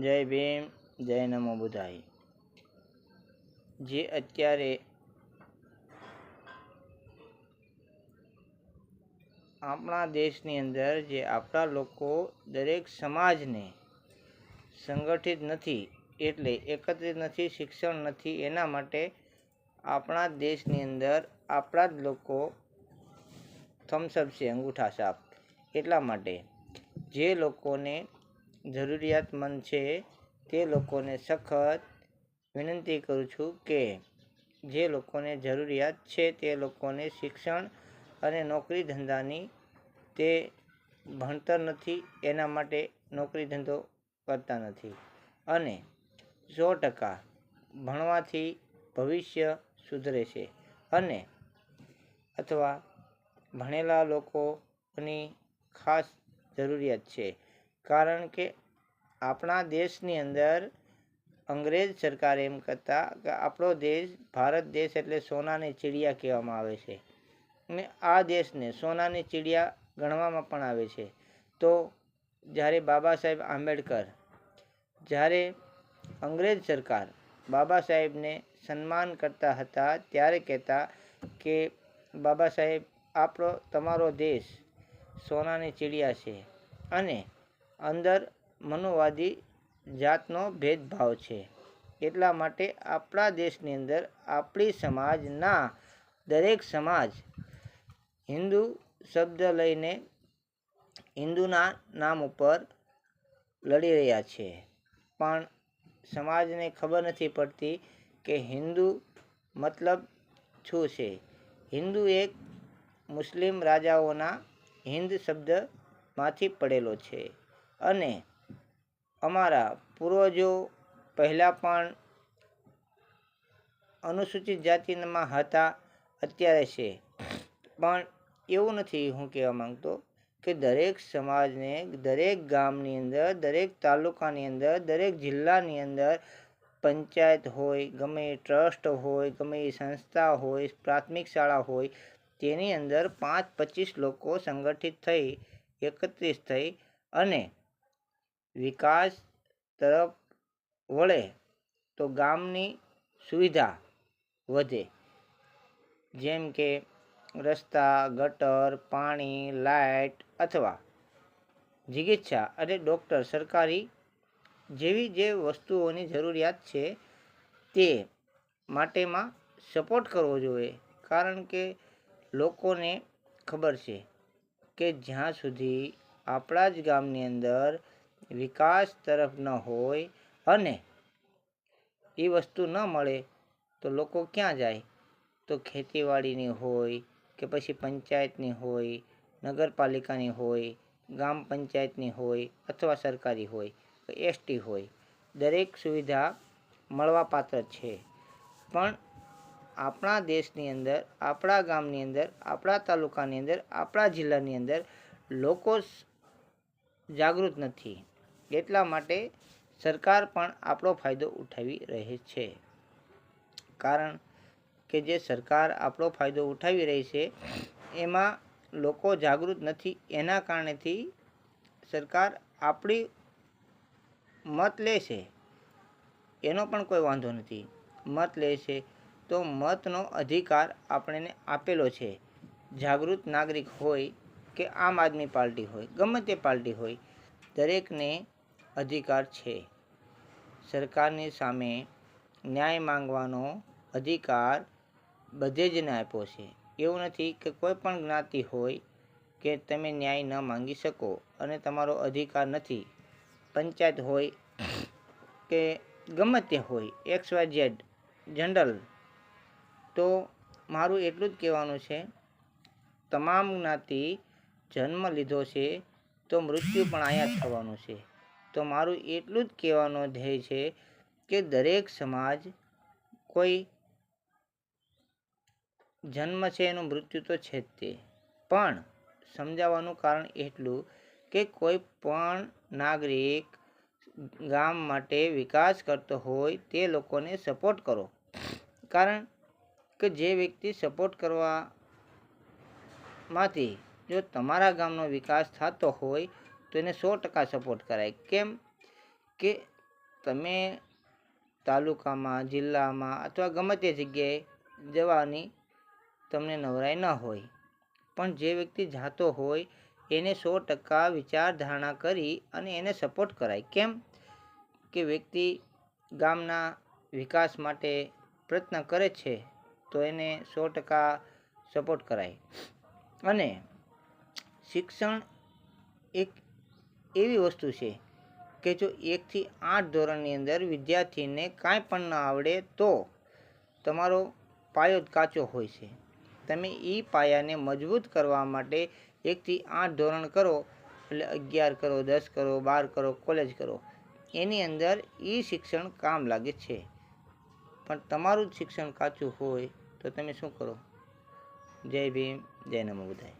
જય ભીમ, જય નમો બુધાય. જે અત્યારે આપણા દેશની અંદર જે આપણા લોકો દરેક સમાજને સંગઠિત નથી, એટલે એકત્રિત નથી, શિક્ષણ નથી, એના માટે આપણા દેશની અંદર આપણા જ લોકો થમ્સઅપ છે, અંગૂઠા સાપ એટલા માટે જે લોકોને જરૂરિયાતમંદ છે તે લોકોને સખત વિનંતી કરું છું કે જે લોકોને જરૂરિયાત છે તે લોકોને શિક્ષણ અને નોકરી ધંધાની તે ભણતર નથી, એના માટે નોકરી ધંધો કરતા નથી. અને સો ટકા ભણવાથી ભવિષ્ય સુધરે છે. અને અથવા ભણેલા લોકોની ખાસ જરૂરિયાત છે. કારણ કે આપણા દેશની અંદર અંગ્રેજ સરકાર એમ કહેતા કે આપણો દેશ ભારત દેશ એટલે સોનાની ચીડિયા કહેવામાં આવે છે. અને આ દેશને સોનાની ચીડિયા ગણવામાં પણ આવે છે. તો જ્યારે બાબા સાહેબ આંબેડકર, જ્યારે અંગ્રેજ સરકાર બાબા સાહેબને સન્માન કરતા હતા, ત્યારે કહેતા કે બાબા સાહેબ, આપણો, તમારો દેશ સોનાની ચીડિયા છે. અને અંદર મનુવાદી જાતનો ભેદભાવ છે. એટલા માટે આપણા દેશની અંદર આપણી સમાજના દરેક સમાજ હિન્દુ શબ્દ લઈને હિન્દુના નામ ઉપર લડી રહ્યા છે. પણ સમાજને ખબર નથી પડતી કે હિન્દુ મતલબ શું છે? હિન્દુ એક મુસ્લિમ રાજાઓના હિન્દ શબ્દમાંથી પડેલો છે. અને અમારા પૂર્વજો પહેલાં પણ અનુસૂચિત જાતિમાં હતા, અત્યારે છે. પણ એવું નથી હું કહેવા માંગતો કે દરેક સમાજને, દરેક ગામની અંદર, દરેક તાલુકાની અંદર, દરેક જિલ્લાની અંદર પંચાયત હોય, ગમે ટ્રસ્ટ હોય, ગમે સંસ્થા હોય, પ્રાથમિક શાળા હોય, તેની અંદર પાંચ પચીસ લોકો સંગઠિત થઈ, એકત્રિત થઈ અને વિકાસ તરફ વળે તો ગામની સુવિધા વધે. જેમ કે રસ્તા, ગટર, પાણી, લાઇટ અથવા ચિકિત્સા અને ડૉક્ટર સરકારી જેવી જે વસ્તુઓની જરૂરિયાત છે તે માટેમાં સપોર્ટ કરવો જોઈએ. કારણ કે લોકોને ખબર છે કે જ્યાં સુધી આપણા જ ગામની અંદર વિકાસ તરફ ન હોય અને એ વસ્તુ ન મળે તો લોકો ક્યાં જાય? તો ખેતીવાડીની હોય કે પછી પંચાયતની હોય, નગરપાલિકાની હોય ગ્રામ પંચાયતની હોય અથવા સરકારી હોય એસટી હોય. દરેક સુવિધા મળવાપાત્ર છે. પણ આપણા દેશની અંદર, આપણા ગામની અંદર, આપણા તાલુકાની અંદર, આપણા જિલ્લાની અંદર લોકો જાગૃત નથી. એટલા માટે સરકાર પણ આપણો ફાયદો ઉઠાવી રહી છે. કારણ કે જે સરકાર આપણો ફાયદો ઉઠાવી રહી છે, એમાં લોકો જાગૃત નથી. એના કારણેથી સરકાર આપણી મત લે છે. એનો પણ કોઈ વાંધો નથી. મત લે છે તો મતનો અધિકાર આપણને આપેલો છે. જાગૃત નાગરિક હોય કે આમ આદમી પાર્ટી હોય, ગમે તે પાર્ટી હોય, દરેકને અધિકાર છે. સરકારની સામે ન્યાય માંગવાનો અધિકાર બધે જને આપ્યો છે. એવું નથી કે કોઈ પણ જ્ઞાતિ હોય કે તમે ન્યાય ન માંગી શકો અને તમારો અધિકાર નથી. પંચાયત હોય કે ગમે તે હોય, એક્સ વાય ઝેડ, જનરલ, તો મારું એટલું જ કહેવાનું છે, તમામ જ્ઞાતિ જન્મ લીધો છે તો મૃત્યુ પણ અહીંયા થવાનું છે. તો મારું એટલું જ કહેવાનો ધ્યેય છે કે દરેક સમાજ કોઈ જન્મ છે એનું મૃત્યુ તો છે જ તે. પણ સમજાવવાનું કારણ એટલું કે કોઈ પણ નાગરિક ગામ માટે વિકાસ કરતો હોય તે લોકોને સપોર્ટ કરો. કારણ કે જે વ્યક્તિ સપોર્ટ કરવામાંથી જો તમારા ગામનો વિકાસ થતો હોય તો એને સો ટકા સપોર્ટ કરાય. કેમ? કે તમે તાલુકામાં, જિલ્લામાં અથવા ગમે તે જગ્યાએ જવાની તમને નવરાઈ ન હોય. પણ જે વ્યક્તિ જાતો હોય, એને સો ટકા વિચારધારણા કરી અને એને સપોર્ટ કરાય. કેમ? કે વ્યક્તિ ગામના વિકાસ માટે પ્રયત્ન કરે છે, તો એને સો ટકા સપોર્ટ કરાય. અને શિક્ષણ એક એવી વસ્તુ છે કે જો એકથી આઠ ધોરણની અંદર વિદ્યાર્થીને કાંઈ પણ ન આવડે તો તમારો પાયો જ કાચો હોય છે. તમે એ પાયાને મજબૂત કરવા માટે એકથી આઠ ધોરણ કરો, એટલે અગિયાર કરો, દસ કરો, બાર કરો, કોલેજ કરો. એની અંદર એ શિક્ષણ કામ લાગે છે. પણ તમારું જ શિક્ષણ કાચું હોય તો તમે શું કરો? જય ભીમ, જય નમો બધાય.